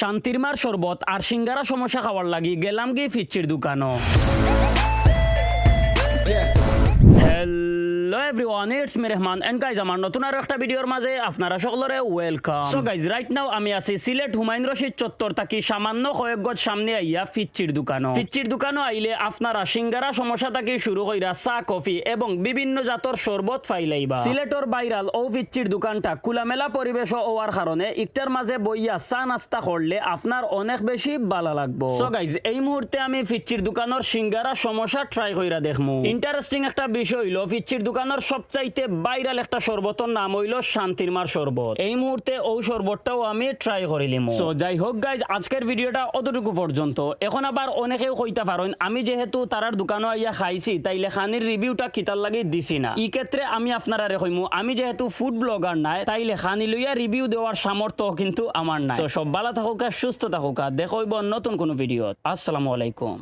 শান্তির মার শরবত আর সিঙ্গারা সমস্যা খাওয়ার লাগি গেলাম গিয়ে ফিচ্ছির দোকানও। Everyone it's me Rahman and guys আমার নতুন আরও এবং বিভিন্ন জাতর শরবত ফাইলাইবা। সিলেটর বাইরাল ও ফিচ্চির দোকানটা খোলামেলা পরিবেশ হওয়ার কারণে ইকটার মাঝে বইয়া চা, নাস্তা করলে আপনার অনেক বেশি ভালো লাগবো। সো গাইজ এই মুহূর্তে আমি ফিচ্চির দোকানের সিঙ্গারা সমস্যা ট্রাই কইরা দেখমু। ইন্টারেস্টিং একটা বিষয় হইল, ফিচ্চির দোকানের সবচাইতে বাইরাল একটা শরবতর নাম হইল শান্তির মার শরবত। এই মুহূর্তে ও শরবতটাও আমি ট্রাই করিলিম সো যাই হোক গাইজ আজকের ভিডিওটা অতটুকু পর্যন্ত। এখন আবার অনেকেও কইতে পারেন, আমি যেহেতু তারার দোকানে আইয়া খাইছি, তাইলে খানির রিভিউটা কিতার লাগি দিছি না। এই ক্ষেত্রে আমি আপনারা কইমু, আমি যেহেতু ফুড ব্লগার নাই, তাইলে খানি লইয়া রিভিউ দেওয়ার সামর্থ্য কিন্তু আমার নাই। সব ভালো থাকুক সুস্থ থাকুক আর দেখো নতুন কোনো ভিডিও আসসালামু আলাইকুম।